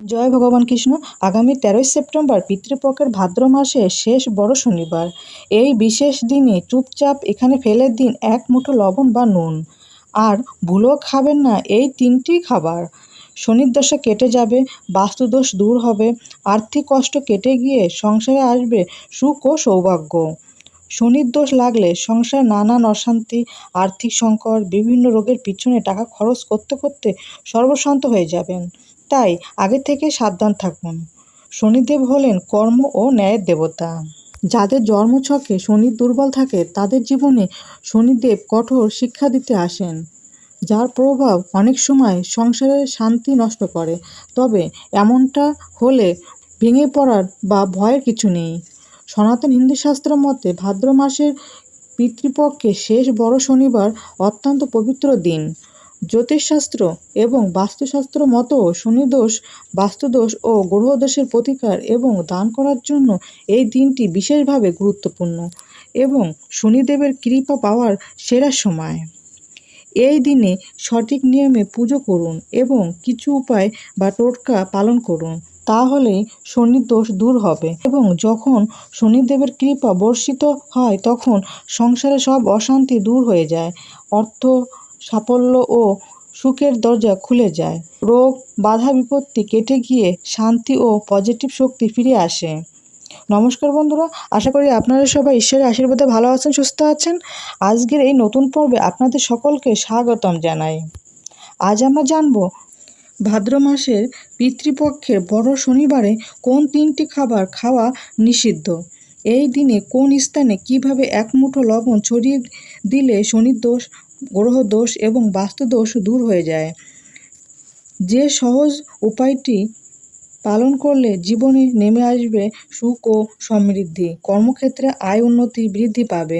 জয় ভগবান কৃষ্ণ, আগামী তেরোই সেপ্টেম্বর পিতৃপক্ষের ভাদ্র মাসের শেষ বড় শনিবার। এই বিশেষ দিনে চুপচাপ এখানে ফেলে দিন এক মুঠো লবণ বা নুন। আর ভুলেও খাবেন না এই তিনটি খাবার। শনির দশা কেটে যাবে, বাস্তুদোষ দূর হবে, আর্থিক কষ্ট কেটে গিয়ে সংসারে আসবে সুখ ও সৌভাগ্য। শনির দোষ লাগলে সংসারে নানান অশান্তি, আর্থিক সংকট, বিভিন্ন রোগের পিছনে টাকা খরচ করতে করতে সর্বশান্ত হয়ে যাবেন। তাই আগে থেকে সাবধান থাকুন। শনিদেব হলেন কর্ম ও ন্যায়ের দেবতা। যাদের জন্মছকে শনি দুর্বল থাকে, তাদের জীবনে শনিদেব কঠোর শিক্ষা দিতে আসেন, যার প্রভাব অনেক সময় সংসারের শান্তি নষ্ট করে। তবে এমনটা হলে ভেঙে পড়ার বা ভয়ের কিছু নেই। সনাতন হিন্দু শাস্ত্র মতে ভাদ্র মাসের পিতৃপক্ষে শেষ বড় শনিবার অত্যন্ত পবিত্র দিন। জ্যোতিষশাস্ত্র এবং বাস্তুশাস্ত্র মতো শনিদোষ বাস্তুদোষ ও গ্রহদোষের প্রতিকার এবং দান করার জন্য এই দিনটি বিশেষভাবে গুরুত্বপূর্ণ এবং শনিদেবের কৃপা পাওয়ার সেরা সময়। এই দিনে সঠিক নিয়মে পুজো করুন এবং কিছু উপায় বা টোটকা পালন করুন তাহলেই শনির দোষ দূর হবে এবং যখন শনিদেবের কৃপা বর্ষিত হয় তখন সংসারে সব অশান্তি দূর হয়ে যায়। অর্থ সাফল্য ও সুখের দরজা খুলে যায়। রোগ, বাধা বিপত্তি কেটে গিয়ে শান্তি ও পজিটিভ শক্তি ফিরে আসে। নমস্কার বন্ধুরা, আশা করি আপনারা সবাই ঈশ্বরের আশীর্বাদে ভালো আছেন, সুস্থ আছেন। আজকের এই নতুন পর্বে আপনাদের সকলকে স্বাগতম জানাই। আজ আমরা জানব, ভাদ্র মাসের পিতৃপক্ষের বড় শনিবারে কোন তিনটি খাবার খাওয়া নিষিদ্ধ? এই দিনে কোন স্থানে কীভাবে এক মুঠো লবণ ছড়িয়ে দিলে শনির দোষ গ্রহ দোষ এবং বাস্তু দোষ দূর হয়ে যায়। যে সহজ উপায়টি পালন করলে জীবনে নেমে আসবে সুখ ও সমৃদ্ধি। কর্মক্ষেত্রে আয় উন্নতি বৃদ্ধি পাবে।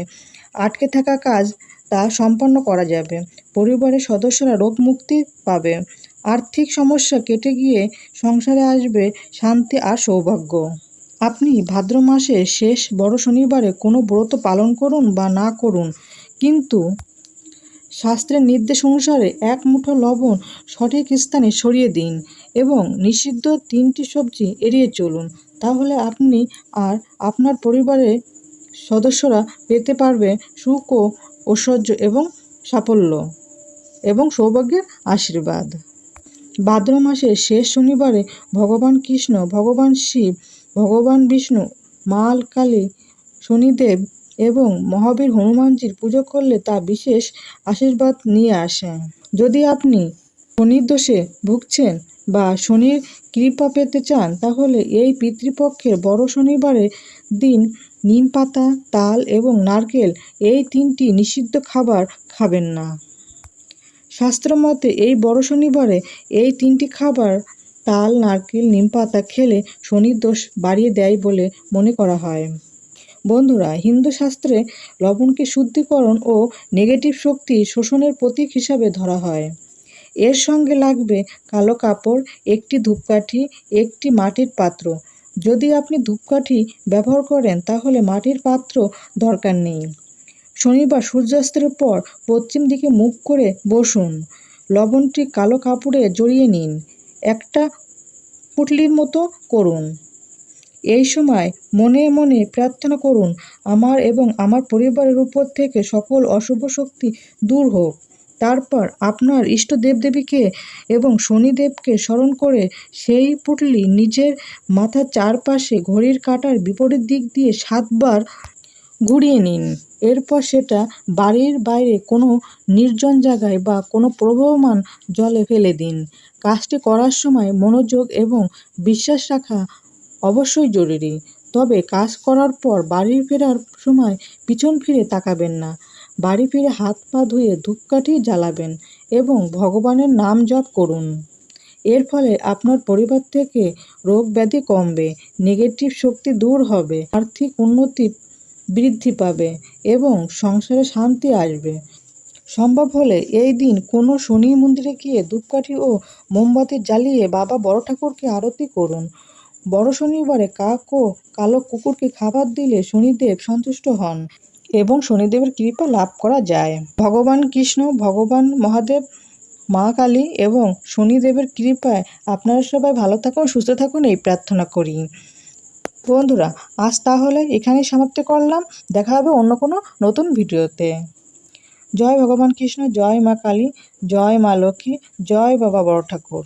আটকে থাকা কাজ তা সম্পন্ন করা যাবে। পরিবারের সদস্যরা রোগ মুক্তি পাবে। আর্থিক সমস্যা কেটে গিয়ে সংসারে আসবে শান্তি আর সৌভাগ্য। আপনি ভাদ্র মাসের শেষ বড় শনিবারে কোনো ব্রত পালন করুন বা না করুন, কিন্তু শাস্ত্রের নির্দেশ অনুসারে এক মুঠো লবণ সঠিক স্থানে সরিয়ে দিন এবং নিষিদ্ধ তিনটি সবজি এড়িয়ে চলুন। তাহলে আপনি আর আপনার পরিবারের সদস্যরা পেতে পারবে সুখ ও ঐশ্বর্য এবং সাফল্য এবং সৌভাগ্যের আশীর্বাদ। ভাদ্র মাসের শেষ শনিবারে ভগবান কৃষ্ণ, ভগবান শিব, ভগবান বিষ্ণু মাল কালী শনিদেব এবং মহাবীর হনুমানজির পুজো করলে তা বিশেষ আশীর্বাদ নিয়ে আসে। যদি আপনি শনির দোষে ভুগছেন বা শনির কৃপা পেতে চান, তাহলে এই পিতৃপক্ষের বড় শনিবারের দিন নিম পাতা, তাল এবং নারকেল এই তিনটি নিষিদ্ধ খাবার খাবেন না। শাস্ত্রমতে এই বড় শনিবারে এই তিনটি খাবার, তাল, নারকেল, নিম পাতা খেলে শনির দোষ বাড়িয়ে দেয় বলে মনে করা হয়। বন্ধুরা, হিন্দু শাস্ত্রে লবণকে শুদ্ধিকরণ ও নেগেটিভ শক্তি শোষণের প্রতীক হিসাবে ধরা হয়। এর সঙ্গে লাগবে কালো কাপড়, একটি ধূপকাঠি, একটি মাটির পাত্র। যদি আপনি ধূপকাঠি ব্যবহার করেন, তাহলে মাটির পাত্র দরকার নেই। শনিবার সূর্যাস্তের পর পশ্চিম দিকে মুখ করে বসুন। লবণটি কালো কাপড়ে জড়িয়ে নিন। একটা পুটলির মতো করুন। এই সময় মনে মনে প্রার্থনা করুন, আমার এবং আমার পরিবারের উপর থেকে সকল অশুভ শক্তি দূর হোক। তারপর আপনার ইষ্ট দেবদেবীকে এবং শনিদেবকে স্মরণ করে সেই পুটলি নিজের মাথার চারপাশে ঘড়ির কাঁটার বিপরীত দিক দিয়ে সাতবার ঘুরিয়ে নিন। এরপর সেটা বাড়ির বাইরে কোনো নির্জন জায়গায় বা কোনো প্রবহমান জলে ফেলে দিন। কাজটি করার সময় মনোযোগ এবং বিশ্বাস রাখা অবশ্যই জরুরি। তবে কাজ করার পর বাড়ি ফেরার সময় পিছন ফিরে তাকাবেন না। বাড়ি ফিরে হাত পা ধুয়ে ধূপকাঠি জ্বালাবেন এবং ভগবানের নাম জপ করুন। এর ফলে আপনার পরিবার থেকে রোগ ব্যাধি কমবে নেগেটিভ শক্তি দূর হবে, আর্থিক উন্নতি বৃদ্ধি পাবে এবং সংসারে শান্তি আসবে। সম্ভব হলে এই দিন কোনো শনি মন্দিরে গিয়ে ধূপকাঠি ও মোমবাতি জ্বালিয়ে বাবা বড় ঠাকুরকে আরতি করুন। বড় শনিবারে কাক ও কালো কুকুরকে খাবার দিলে শনিদেব সন্তুষ্ট হন এবং শনিদেবের কৃপা লাভ করা যায়। ভগবান কৃষ্ণ, ভগবান মহাদেব, মা কালী এবং শনিদেবের কৃপায় আপনারা সবাই ভালো থাকুন, সুস্থ থাকুন এই প্রার্থনা করি। বন্ধুরা, আজ তাহলে এখানেই সমাপ্তি করলাম। দেখা হবে অন্য কোনো নতুন ভিডিওতে। জয় ভগবান কৃষ্ণ, জয় মা কালী, জয় মা লক্ষ্মী, জয় বাবা বড় ঠাকুর